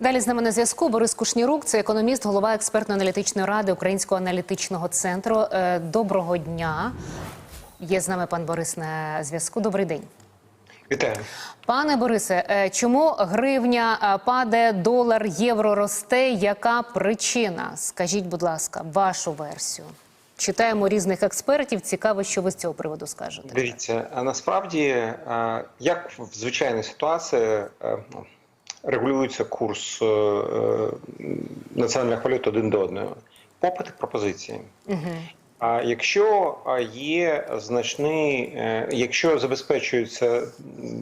Далі з нами на зв'язку Борис Кушнірук, це економіст, голова експертно-аналітичної ради Українського аналітичного центру. Е, Доброго дня. Є з нами пан Борис на зв'язку. Добрий день. Вітаю. Пане Борисе, е, чому гривня е, падає, долар, євро росте? Яка причина? Скажіть, будь ласка, вашу версію. Читаємо різних експертів. Цікаво, що ви з цього приводу скажете. Дивіться, насправді, як в звичайній ситуації ну, регулюється курс е, е, національних валют один до одного? Попит і пропозиції. А якщо є значний, е, якщо забезпечується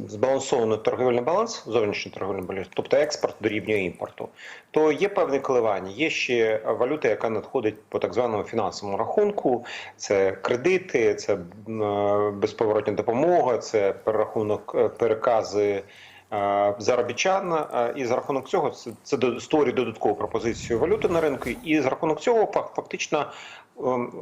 збалансований торговельний баланс, зовнішній торговельний баланс, тобто експорт дорівнює імпорту, то є певні коливання. Є ще валюта, яка надходить по так званому фінансовому рахунку. Це кредити, це безповоротня допомога, це перерахунок перекази. Е, Заробітчан е, і за рахунок цього це, створює додаткову пропозицію валюти на ринку, і за рахунок цього фак- фактично ем,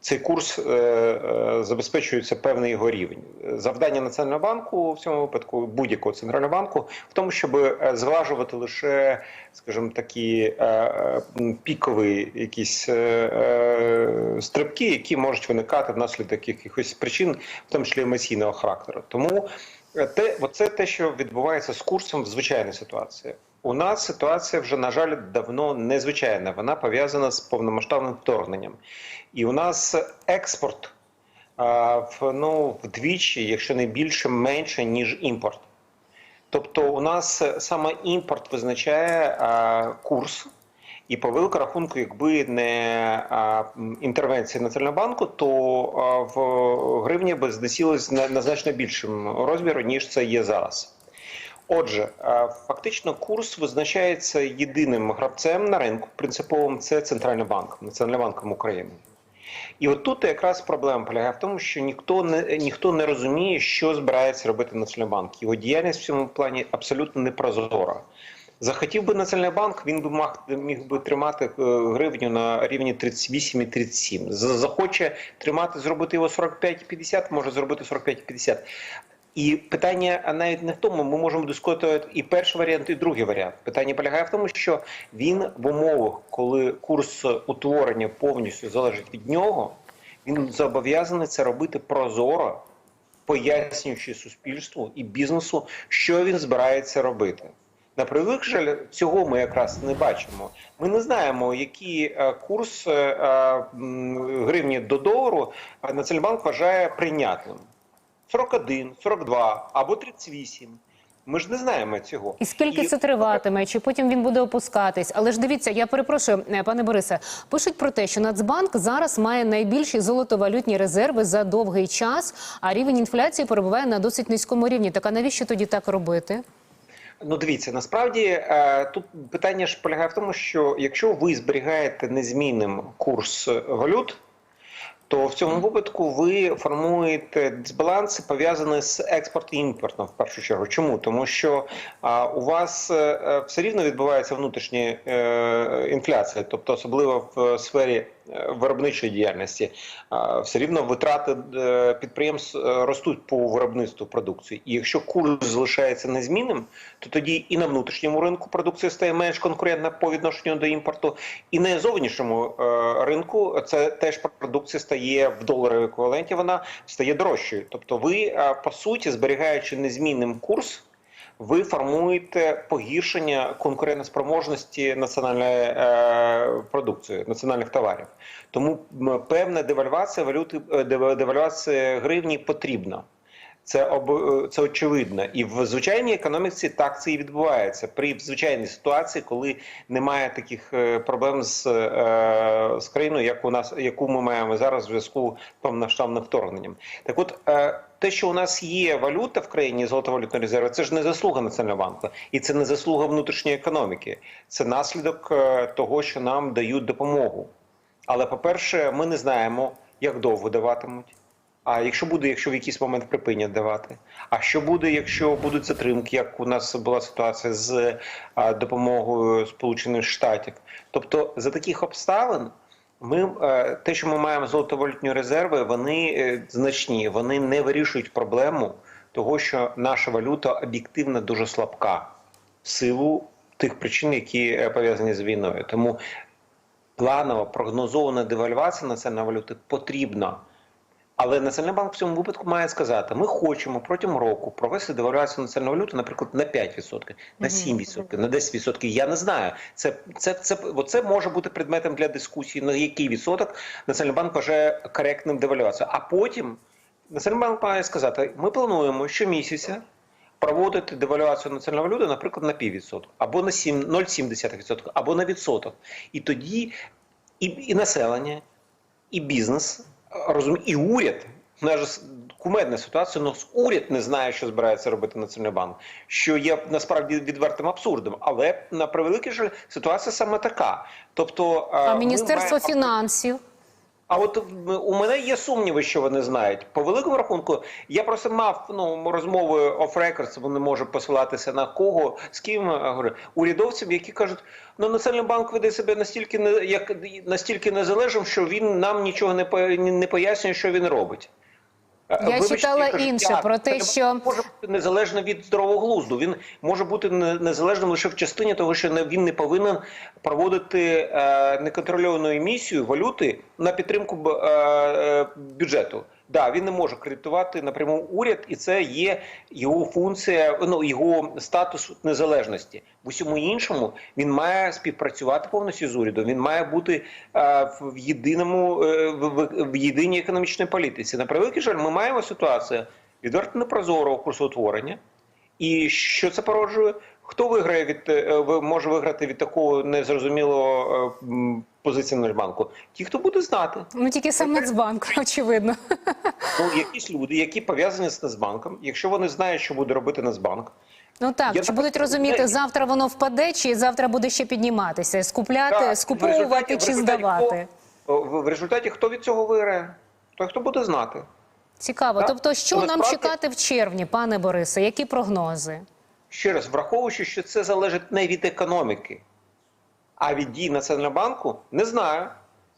цей курс е, забезпечується певний його рівень. Завдання Національного банку в цьому випадку будь-якого центрального банку в тому, щоб зважувати лише, скажімо, такі пікові якісь стрибки, які можуть виникати внаслідок якихось причин, в тому числі емоційного характеру. Тому те, оце те, що відбувається з курсом в звичайній ситуації. У нас ситуація вже, на жаль, давно незвичайна. Вона пов'язана з повномасштабним вторгненням. І у нас експорт а, в, ну, вдвічі, якщо не більше, менше, ніж імпорт. Тобто, у нас саме імпорт визначає а, курс. І по великому рахунку, якби не а, інтервенція Національного банку, то в гривні би знесілось на, на значно більшим розміру, ніж це є зараз. Отже, фактично курс визначається єдиним гравцем на ринку. Принциповим це Центральний банк, Національним банком України. І от тут якраз проблема полягає в тому, що ніхто не ніхто не розуміє, що збирається робити Національний банк. Його діяльність в цьому плані абсолютно непрозора. Захотів би Національний банк, він би маг, міг би тримати е, гривню на рівні 38 і 37. З- Захоче тримати, зробити його 45,50, може зробити 45,50. І питання навіть не в тому, ми можемо дискутувати і перший варіант, і другий варіант. Питання полягає в тому, що він в умовах, коли курс утворення повністю залежить від нього, він зобов'язаний це робити прозоро, пояснюючи суспільству і бізнесу, що він збирається робити. На превеликий жаль, цього ми якраз не бачимо. Ми не знаємо, який е, курс е, е, гривні до долару е, Національний банк вважає прийнятним. 41, 42 або 38. Ми ж не знаємо цього. І скільки І- це триватиме? Чи потім він буде опускатись? Але ж дивіться, я перепрошую, пане Борисе. Пишуть про те, що Нацбанк зараз має найбільші золотовалютні резерви за довгий час, а рівень інфляції перебуває на досить низькому рівні. Так а навіщо тоді так робити? Ну, дивіться, насправді е, тут питання ж полягає в тому, що якщо ви зберігаєте незмінним курс валют, то в цьому випадку ви формуєте дисбаланси, пов'язані з експортом і імпортом в першу чергу. Чому? Тому що а, у вас е, е, все рівно відбувається внутрішня е, інфляція, тобто особливо в сфері виробничої діяльності, все рівно витрати е, підприємств е, ростуть по виробництву продукції. І якщо курс залишається незмінним, то тоді і на внутрішньому ринку продукція стає менш конкурентна по відношенню до імпорту, і на зовнішньому е, ринку це теж продукція стає в доларовій еквіваленті, вона стає дорожчою. Тобто, ви е, по суті, зберігаючи незмінним курс. Ви формуєте погіршення конкурентоспроможності національної е, продукції, національних товарів. Тому певна девальвація валюти, е, девальвація гривні потрібна. Це об е, це очевидно, і в звичайній економіці так це і відбувається. При звичайній ситуації, коли немає таких е, проблем з, е, з країною, як у нас, яку ми маємо зараз в зв'язку з повномасштабним вторгненням. Так, от те, що у нас є валюта в країні, золотовалютна резерва, це ж не заслуга Національного банку, і це не заслуга внутрішньої економіки. Це наслідок того, що нам дають допомогу. Але по-перше, ми не знаємо, як довго даватимуть. А якщо буде, якщо в якийсь момент припинять давати? А що буде, якщо будуть затримки, як у нас була ситуація з допомогою Сполучених Штатів? Тобто за таких обставин ми е, те, що ми маємо золотовалютні резерви, вони е, значні, вони не вирішують проблему того, що наша валюта об'єктивно дуже слабка в силу тих причин, які е, пов'язані з війною. Тому планова прогнозована девальвація національної валюти потрібна. Але Національний банк в цьому випадку має сказати: ми хочемо протягом року провести девальвацію національної валюти, наприклад, на 5%, на 7%, на 10%. Я не знаю. Це, це, це, це може бути предметом для дискусії, на який відсоток Національний банк вважає коректним девальвацію. А потім Національний банк має сказати: ми плануємо щомісяця проводити девальвацію національної валюти, наприклад, на піввідсотка, або на 0,7%, або на відсоток. І тоді і, і населення, і бізнес розуміє, і уряд. У нас же кумедна ситуація, але уряд не знає, що збирається робити Національний банк, що є насправді відвертим абсурдом. Але на превеликий жаль, ситуація саме така. Тобто, А Міністерство маємо- фінансів. А от у мене є сумніви, що вони знають. По великому рахунку, я просто мав ну розмови off records, вони можуть посилатися на кого, з ким е, говорю, урядовцям, які кажуть, ну Національний банк веде себе настільки не як настільки незалежним, що він нам нічого не не пояснює, що він робить. Е, Я читала інше про те, це що- може бути незалежно від здорового глузду. Він може бути незалежним лише в частині того, що він не повинен проводити е, неконтрольовану емісію валюти на підтримку е, бюджету. Да, він не може кредитувати напряму уряд, і це є його функція, ну його статус незалежності. В усьому іншому він має співпрацювати повністю з урядом. Він має бути е, в єдиному е, в, в, єдиній економічній політиці. На превеликий жаль, ми маємо ситуацію відверто непрозорого курсоутворення. І що це породжує? Хто виграє від е, може виграти від такого незрозумілого е, позиції Нацбанку? Ті, хто буде знати. Ну тільки сам Нацбанк, очевидно. Ну, якісь люди, які пов'язані з Нацбанком, якщо вони знають, що буде робити Нацбанк, Ну так, Я чи так будуть розуміти, завтра воно впаде, чи завтра буде ще підніматися, скупляти, Так, в скуповувати в чи результаті здавати. хто- в результаті хто від цього виграє? Той, хто буде знати. Цікаво. Так. Тобто, що Ну, нам чекати в червні, пане Борисе? Які прогнози? Ще раз, враховуючи, що це залежить не від економіки, а від дій Національного банку, не знаю.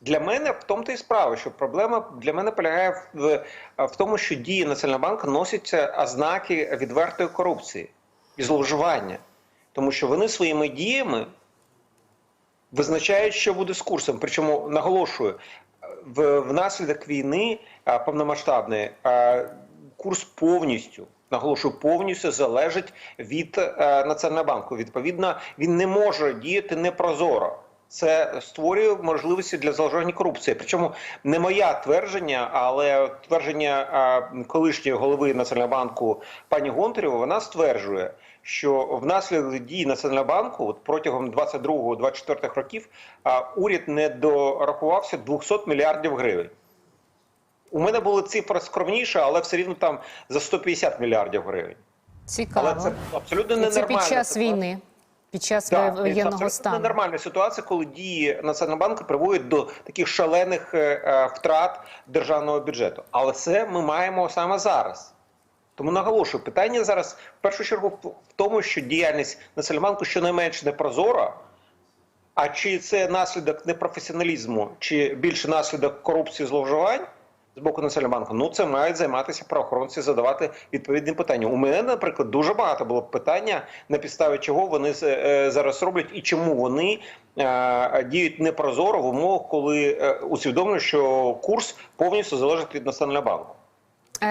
Для мене в тому то і справа, що проблема для мене полягає в, в тому, що дії Національного банку носять ознаки відвертої корупції і зловживання. Тому що вони своїми діями визначають, що буде з курсом. Причому наголошую, в, внаслідок війни повномасштабної курс повністю. Наголошую, повністю залежить від е, Національного банку. Відповідно, він не може діяти непрозоро. Це створює можливості для зловживання корупції. Причому не моя твердження, але твердження колишньої голови Національного банку пані Гонтарєва, вона стверджує, що внаслідок дій Національного банку от протягом 22-24 років уряд не дорахувався 200 мільярдів гривень. У мене була цифра скромніша, але все рівно там за 150 мільярдів гривень. Цікаво. Але це абсолютно ненормально. це під час війни, під час це воєнного стану. ненормальна ситуація, коли дії Національного банку приводять до таких шалених е, е, втрат державного бюджету. Але це ми маємо саме зараз. Тому наголошую, питання зараз в першу чергу в тому, що діяльність Національного банку щонайменш непрозора. А чи це наслідок непрофесіоналізму, чи більше наслідок корупції зловживань з боку Національного банку? Ну це мають займатися правоохоронці, задавати відповідні питання. У мене, наприклад, дуже багато було питання, на підставі чого вони е, зараз роблять і чому вони е, діють непрозоро в умовах, коли е, усвідомлюють, що курс повністю залежить від Національного банку.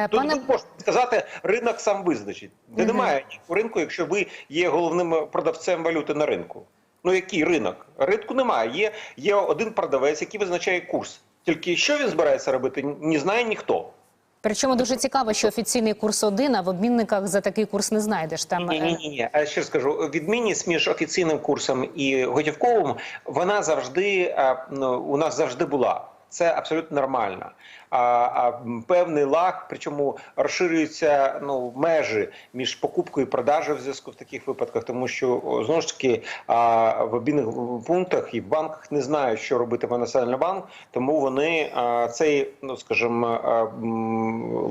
Тут Пане можете сказати, ринок сам визначить. Де Мгм. немає ринку, якщо ви є головним продавцем валюти на ринку. Ну який ринок? Ринку немає. Є, є один продавець, який визначає курс. Тільки що він збирається робити, не знає ніхто. Причому дуже цікаво, що офіційний курс один, а в обмінниках за такий курс не знайдеш. Там Ні, ні, е, ні, ні. А ще скажу, відмінність між офіційним курсом і готівковим, вона завжди ну, у нас завжди була. Це абсолютно нормально. А, а певний лаг, причому розширюються ну межі між покупкою і продажею в зв'язку в таких випадках, тому що знову ж таки а, в обійних пунктах і в банках не знають, що робитиме Національний банк, тому вони а, цей, ну скажімо,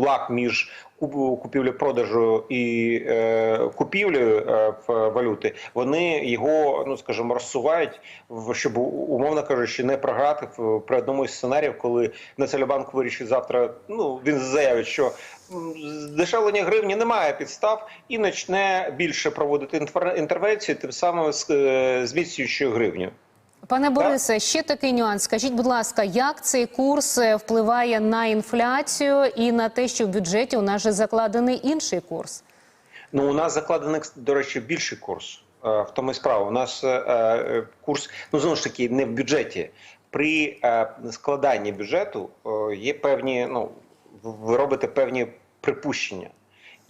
лаг між купівлі-продажу і е, купівлі е, валюти, вони його, ну скажімо, розсувають, щоб умовно кажучи, не програти в при одному із сценаріїв, коли Національний вирішить завтра. Ну він заявить, що м, здешевлення гривні немає підстав і почне більше проводити інтервенцію, тим самим е, зміцнюючи гривню. Пане Борисе, ще такий нюанс. Скажіть, будь ласка, як цей курс е, впливає на інфляцію і на те, що в бюджеті у нас же закладений інший курс? Ну, у нас закладений, до речі, більший курс. Е, В тому і справа. У нас е, курс, ну знову ж таки, не в бюджеті. При складанні бюджету є певні, ну, ви робите певні припущення.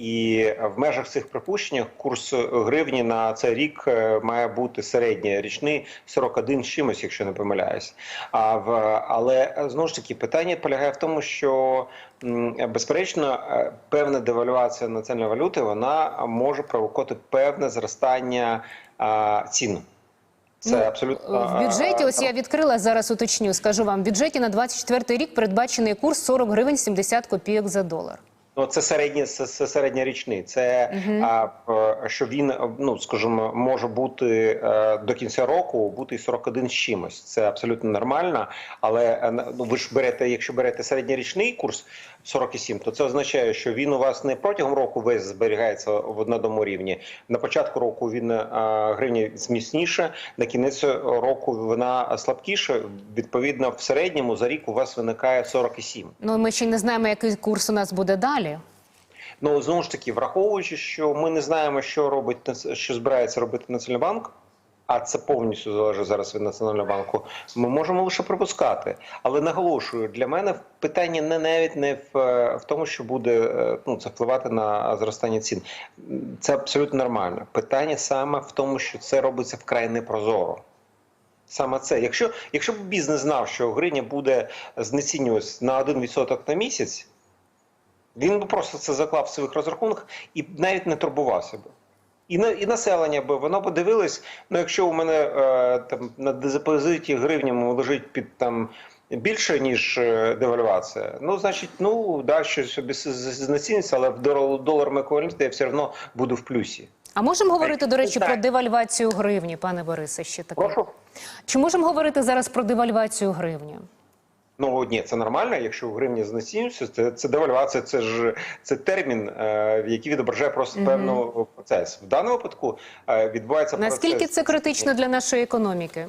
І в межах цих припущень курс гривні на цей рік е, має бути середній річний 41 з чимось, якщо не помиляюсь. А в але е, знову ж таки питання полягає в тому, що безперечно е, певна девальвація національної валюти вона може провокувати певне зростання цін. Це Ну, абсолютно В бюджеті, ось я відкрила зараз, уточню, скажу вам, в бюджеті на 24 рік передбачений курс 40 гривень 70 копійок за долар. Ну, це середній це, це середньорічний. Це а, е, що він ну скажімо, може бути е, до кінця року бути і 41 з чимось. Це абсолютно нормально. Але е, ну ви ж берете, якщо берете середньорічний курс 47, то це означає, що він у вас не протягом року весь зберігається в одному рівні. На початку року він е, гривні зміцніше, на кінець року вона слабкіша. Відповідно, в середньому за рік у вас виникає 47. Ну ми ще не знаємо, який курс у нас буде далі. Ну знову ж таки, враховуючи, що ми не знаємо, що робить що збирається робити Національний банк, а це повністю залежить зараз від Національного банку. Ми можемо лише припускати. Але наголошую, для мене питання не навіть не в, в тому, що буде е, ну це впливати на зростання цін. Це абсолютно нормально. Питання саме в тому, що це робиться вкрай непрозоро. Саме це. Якщо, якщо б бізнес знав, що гривня буде знецінюватися на 1% на місяць, він би просто це заклав в своїх розрахунках і навіть не турбувався б. І на і населення би воно подивилось. Ну, якщо у мене е, там на депозиті гривнями лежить під там більше ніж е, девальвація, ну значить, ну да, щось собі знеціниться, але в дол- доларами еквіваленті я все одно буду в плюсі. А можемо говорити, до речі, про девальвацію гривні, пане Борисе, ще таке? Прошу. Чи можемо говорити зараз про девальвацію гривні? Ну ні, це нормально. Якщо в гривні знецінюється, це, це девальвація, це ж це термін, е, який відображає просто Мгм. певний процес. В даному випадку е, відбувається Наскільки процес. це критично для нашої економіки?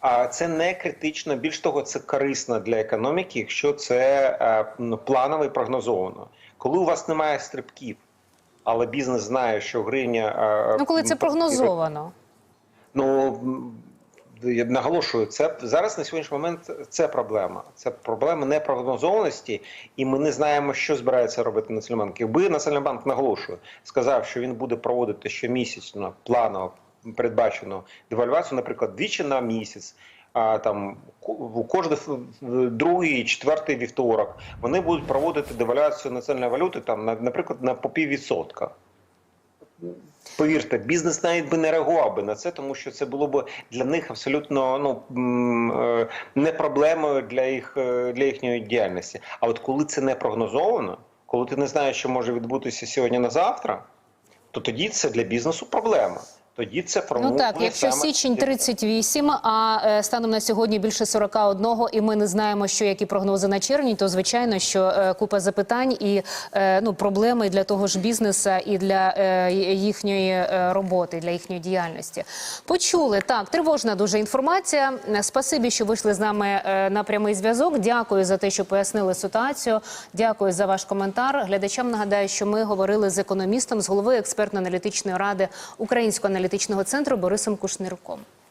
А це не критично. Більш того, це корисно для економіки, якщо це е, ну, планово і прогнозовано. Коли у вас немає стрибків, але бізнес знає, що гривня е, Ну, коли це прогнозовано. Ну я наголошую, це зараз на сьогоднішній момент це проблема. Це проблема непрогнозованості, і ми не знаємо, що збирається робити Національний банк. Якби Національний банк наголошую, сказав, що він буде проводити щомісячно планово передбачену девальвацію, наприклад, двічі на місяць. А там кожен другий, четвертий вівторок вони будуть проводити девальвацію національної валюти там на, наприклад, на по піввідсотка. Повірте, бізнес навіть би не реагував би на це, тому що це було б для них абсолютно ну е, не проблемою для їх е, для їхньої діяльності. А от коли це не прогнозовано, коли ти не знаєш, що може відбутися сьогодні на завтра, то тоді це для бізнесу проблема. Тоді це формує Ну так, якщо саме- січень 38, а е, станом на сьогодні більше 41, і ми не знаємо, що які прогнози на червень, то звичайно, що е, купа запитань і е, ну проблеми для того ж бізнеса і для е, їхньої е, роботи, для їхньої діяльності. Почули так, тривожна дуже інформація. Спасибі, що вийшли з нами е, на прямий зв'язок. Дякую за те, що пояснили ситуацію. Дякую за ваш коментар. Глядачам нагадаю, що ми говорили з економістом, з головою експертно-аналітичної ради Українського аналітичного центру Борисом Кушнирком.